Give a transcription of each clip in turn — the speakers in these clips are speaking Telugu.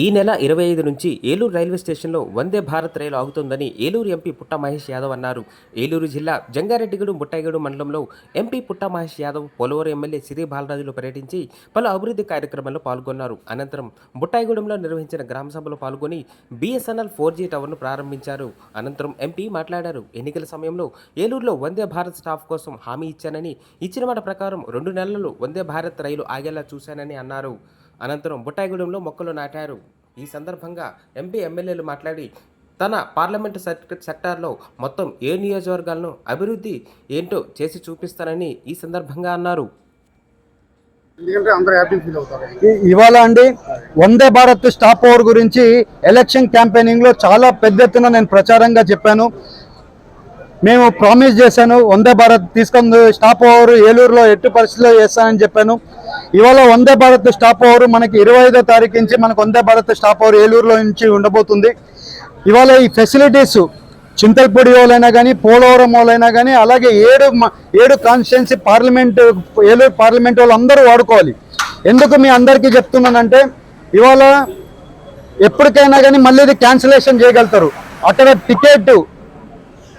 ఈ నెల ఇరవై ఐదు నుంచి ఏలూరు రైల్వే స్టేషన్లో వందే భారత్ రైలు ఆగుతుందని ఏలూరు ఎంపీ పుట్ట మహేష్ యాదవ్ అన్నారు. ఏలూరు జిల్లా జంగారెడ్డిగూడెం బుట్టాయిగూడెం మండలంలో ఎంపీ పుట్ట మహేష్ యాదవ్ పోలవరం ఎమ్మెల్యే సిరి బాలరాజులు పర్యటించి పలు అభివృద్ధి కార్యక్రమాల్లో పాల్గొన్నారు. అనంతరం బుట్టాయిగూడెంలో నిర్వహించిన గ్రామ సభలో పాల్గొని బీఎస్ఎన్ఎల్ ఫోర్ జీ టవర్ను ప్రారంభించారు. అనంతరం ఎంపీ మాట్లాడారు. ఎన్నికల సమయంలో ఏలూరులో వందే భారత్ స్టాఫ్ కోసం హామీ ఇచ్చానని ఇచ్చిన మాట ప్రకారం రెండు నెలలు వందే భారత్ రైలు ఆగేలా చూశానని అన్నారు. అనంతరం బుట్టాయిగూడెంలో మొక్కలు నాటారు. ఈ సందర్భంగా ఎంపీ ఎమ్మెల్యేలు మాట్లాడి తన పార్లమెంటు సెక్ట సెక్టార్లో మొత్తం ఏ నియోజకవర్గాలను అభివృద్ధి ఏంటో చేసి చూపిస్తానని ఈ సందర్భంగా అన్నారు. ఎందుకంటే అందరూ హ్యాపీ ఫీల్ అవుతారు. ఇ- ఇవాళ అండి వందే భారత్ స్టాప్ ఓవర్ గురించి ఎలక్షన్ క్యాంపెయినింగ్లో చాలా పెద్ద ఎత్తున నేను ప్రచారంగా చెప్పాను. మేము ప్రామిస్ చేశాను వందే భారత్ తీసుకొని స్టాప్ ఓవర్ ఏలూరులో ఎట్టి పరిస్థితిలో చేస్తానని చెప్పాను. ఇవాళ వందే భారత్ స్టాప్ ఓవర్ మనకి ఇరవై ఐదో తారీఖు నుంచి మనకు వందే భారత్ స్టాప్ ఓవర్ ఏలూరులో నుంచి ఉండబోతుంది. ఇవాళ ఈ ఫెసిలిటీస్ చింతల్పూడి వాళ్ళైనా కానీ పోలవరం వాళ్ళైనా కానీ అలాగే ఏడు ఏడు కాన్స్టిట్యున్సీ పార్లమెంట్ ఏలూరు పార్లమెంట్ వాళ్ళు అందరూ వాడుకోవాలి. ఎందుకు మీ అందరికీ చెప్తున్నానంటే ఇవాళ ఎప్పటికైనా కానీ మళ్ళీ ఇది క్యాన్సిలేషన్ చేయగలుగుతారు. అక్కడ టికెట్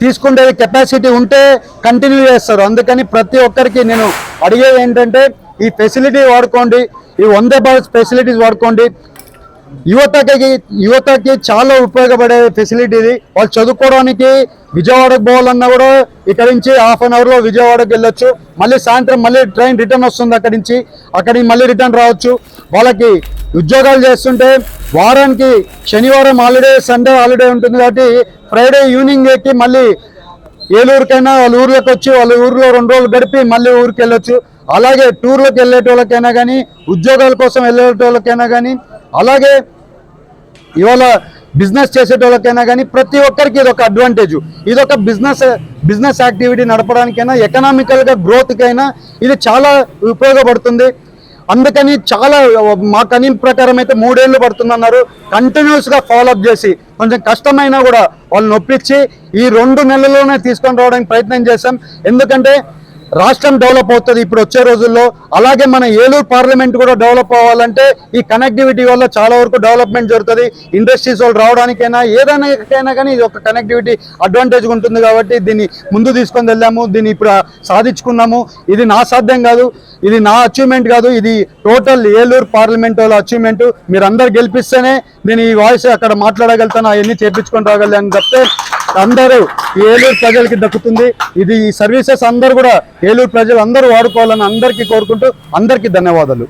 తీసుకునే కెపాసిటీ ఉంటే కంటిన్యూ చేస్తారు. అందుకని ప్రతి ఒక్కరికి నేను అడిగేది ఏంటంటే ఈ ఫెసిలిటీ వాడుకోండి ఈ వందే భారత్ ఫెసిలిటీస్ వాడుకోండి. యువతకి యువతకి చాలా ఉపయోగపడే ఫెసిలిటీ ఇది. వాళ్ళు చదువుకోవడానికి విజయవాడకు పోవాలన్నా కూడా ఇక్కడ నుంచి హాఫ్ అన్ అవర్లో విజయవాడకు వెళ్ళొచ్చు. మళ్ళీ సాయంత్రం మళ్ళీ ట్రైన్ రిటర్న్ వస్తుంది అక్కడి నుంచి. అక్కడి మళ్ళీ రిటర్న్ రావచ్చు. వాళ్ళకి ఉద్యోగాలు చేస్తుంటే వారానికి శనివారం హాలిడే సండే హాలిడే ఉంటుంది కాబట్టి ఫ్రైడే ఈవినింగ్ ఎక్కి మళ్ళీ ఏలూరుకైనా వాళ్ళ ఊర్లోకి వచ్చి వాళ్ళ ఊర్లో రెండు రోజులు గడిపి మళ్ళీ ఊరికి వెళ్ళొచ్చు. అలాగే టూర్లకు వెళ్ళేటోళ్ళకైనా కానీ ఉద్యోగాల కోసం వెళ్ళేటోళ్ళకైనా కానీ అలాగే ఇవాళ బిజినెస్ చేసేటోళ్ళకైనా కానీ ప్రతి ఒక్కరికి ఇది ఒక అడ్వాంటేజ్ ఇదొక బిజినెస్ బిజినెస్ యాక్టివిటీ నడపడానికైనా ఎకనామికల్గా గ్రోత్కైనా ఇది చాలా ఉపయోగపడుతుంది. అందుకని చాలా మా కనీ ప్రకారం అయితే మూడేళ్ళు పడుతుందన్నారు. కంటిన్యూస్గా ఫాలోఅప్ చేసి కొంచెం కష్టమైనా కూడా వాళ్ళు నొప్పించి ఈ రెండు నెలల్లోనే తీసుకొని రావడానికి ప్రయత్నం చేశాం. ఎందుకంటే రాష్ట్రం డెవలప్ అవుతుంది. ఇప్పుడు వచ్చే రోజుల్లో అలాగే మన ఏలూరు పార్లమెంట్ కూడా డెవలప్ అవ్వాలంటే ఈ కనెక్టివిటీ వల్ల చాలా వరకు డెవలప్మెంట్ జరుగుతుంది. ఇండస్ట్రీస్ వాళ్ళు రావడానికైనా ఏదైనా కానీ ఇది ఒక కనెక్టివిటీ అడ్వాంటేజ్ ఉంటుంది కాబట్టి దీన్ని ముందు తీసుకొని వెళ్ళాము. దీన్ని ఇప్పుడు సాధించుకున్నాము. ఇది నా సాధ్యం కాదు. ఇది నా అచీవ్మెంట్ కాదు. ఇది టోటల్ ఏలూరు పార్లమెంట్ వాళ్ళ అచీవ్మెంట్ మీరు అందరు గెలిపిస్తేనే నేను ఈ వాయిస్ అక్కడ మాట్లాడగలుగుతాను. అవన్నీ చేపించుకొని రాగలను చెప్తే అందరూ ఈ ఏలూరు ప్రజలకి దక్కుతుంది. ఇది ఈ సర్వీసెస్ అందరూ కూడా ఏలూరు ప్రజలు అందరూ వాడుకోవాలని అందరికీ కోరుకుంటూ అందరికీ ధన్యవాదాలు.